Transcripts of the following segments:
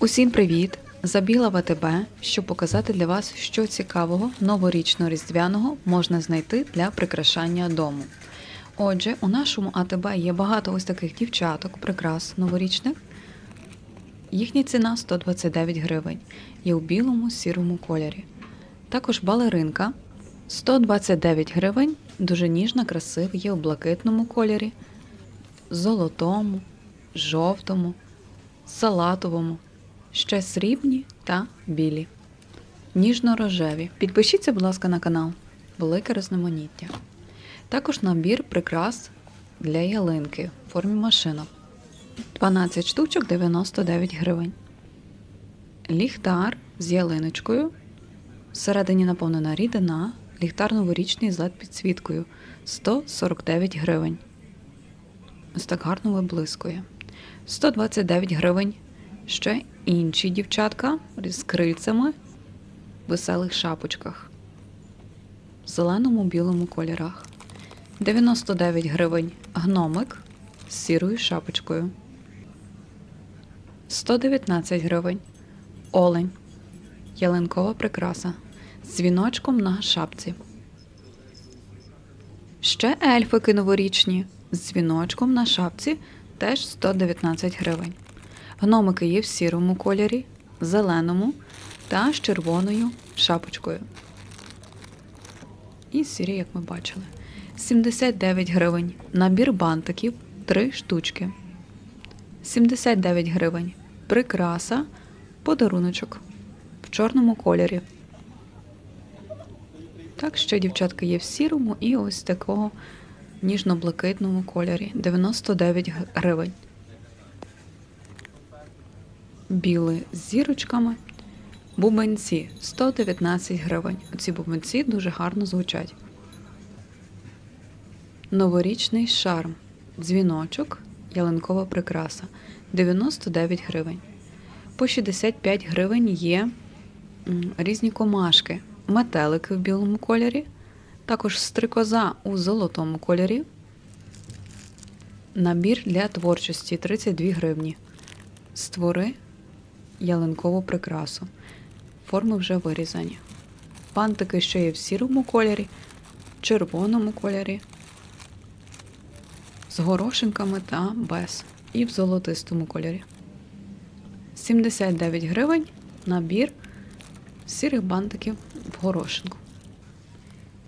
Усім привіт! Забіла ВТБ, щоб показати для вас, що цікавого новорічно-різдвяного можна знайти для прикрашання дому. Отже, у нашому АТБ є багато ось таких дівчаток, прикрас новорічних. Їхня ціна 129 гривень. Є у білому сірому кольорі. Також балеринка 129 гривень, дуже ніжна, красива, є у блакитному кольорі, золотому, жовтому, салатовому, ще срібні та білі. Ніжно-рожеві. Підпишіться, будь ласка, на канал. Велике різноманіття. Також набір прикрас для ялинки в формі машинок. 12 штучок 99 гривень. Ліхтар з ялиночкою. Всередині наповнена рідина. Ліхтар новорічний з led підсвіткою 149 гривень. Ось так гарно виблискує. 129 гривень. Ще інші дівчатка з крильцями в веселих шапочках. В зеленому білому кольорах. 99 гривень гномик з сірою шапочкою. 119 гривень. Олень. Ялинкова прикраса з дзвіночком на шапці. Ще ельфики новорічні з дзвіночком на шапці теж 119 гривень. Гномики є в сірому кольорі, зеленому та з червоною шапочкою. І сірі, як ми бачили. 79 гривень. Набір бантиків 3 штучки. 79 гривень. Прикраса, подаруночок в чорному кольорі. Так, ще дівчатка є в сірому і ось такого ніжно-блакитному кольорі 99 гривень. Білий з зірочками. Бубенці 119 гривень. Ці бубенці дуже гарно звучать. Новорічний шарм. Дзвіночок, ялинкова прикраса 99 гривень. По 65 гривень є різні комашки, метелики в білому кольорі, також стрикоза у золотому кольорі. Набір для творчості 32 гривні. Створи ялинкову прикрасу. Форми вже вирізані. Пантики ще є в сірому кольорі, червоному кольорі, з горошинками та без. І в золотистому кольорі. 79 гривень набір сірих бантиків в горошинку.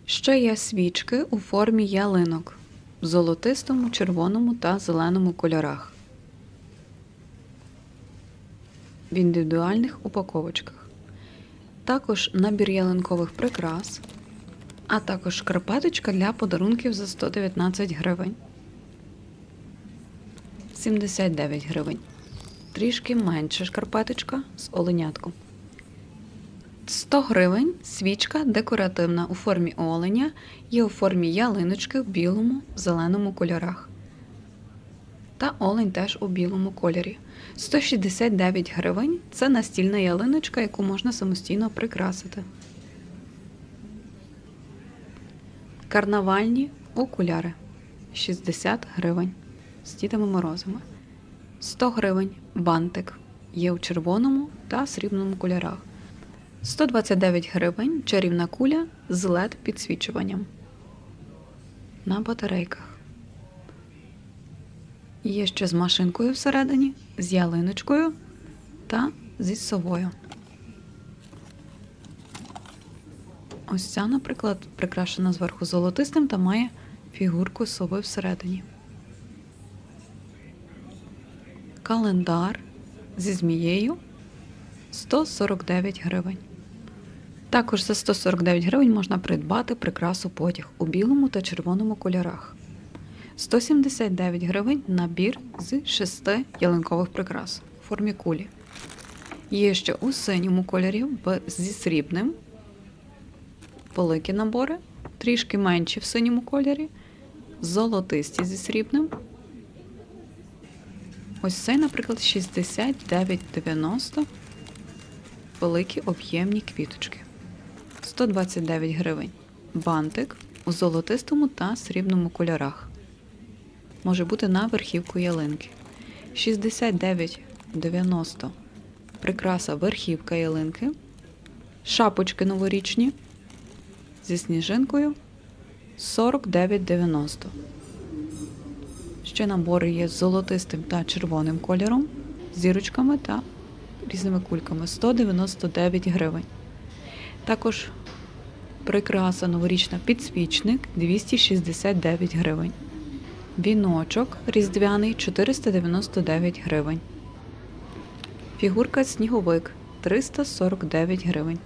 Ще є свічки у формі ялинок в золотистому, червоному та зеленому кольорах. В індивідуальних упаковочках. Також набір ялинкових прикрас, а також шкарпеточка для подарунків за 119 гривень. 79 гривень. Трішки менше шкарпеточка з оленятком. 100 гривень свічка декоративна у формі оленя є у формі ялиночки в білому, зеленому кольорах. Та олень теж у білому кольорі. 169 гривень це настільна ялиночка, яку можна самостійно прикрасити. Карнавальні окуляри 60 гривень з Дідами Морозами. 100 гривень бантик є у червоному та срібному кольорах. 129 гривень чарівна куля з led підсвічуванням на батарейках. Є ще з машинкою всередині, з ялиночкою та зі совою. Ось ця, наприклад, прикрашена зверху золотистим та має фігурку сови всередині. Календар зі змією 149 гривень. Також за 149 гривень можна придбати прикрасу потяг у білому та червоному кольорах. 179 гривень набір з 6 ялинкових прикрас у формі кулі. Є ще у синьому кольорі зі срібним. Великі набори, трішки менші в синьому кольорі, золотисті зі срібним. Ось цей, наприклад, 69,90 великі об'ємні квіточки. 129 гривень. Бантик у золотистому та срібному кольорах. Може бути на верхівку ялинки. 69,90 прикраса верхівка ялинки, шапочки новорічні зі сніжинкою 49,90. Ще набори є з золотистим та червоним кольором, зірочками та різними кульками 199 гривень. Також прикраса новорічна підсвічник 269 гривень. Віночок різдвяний 499 гривень. Фігурка сніговик 349 гривень.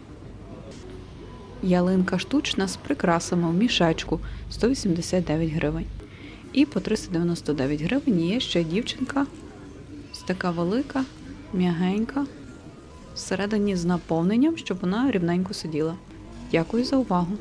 Ялинка штучна з прикрасами в мішечку 189 гривень. І по 399 гривень є ще дівчинка. Ось така велика, м'ягенька, всередині з наповненням, щоб вона рівненько сиділа. Дякую за увагу!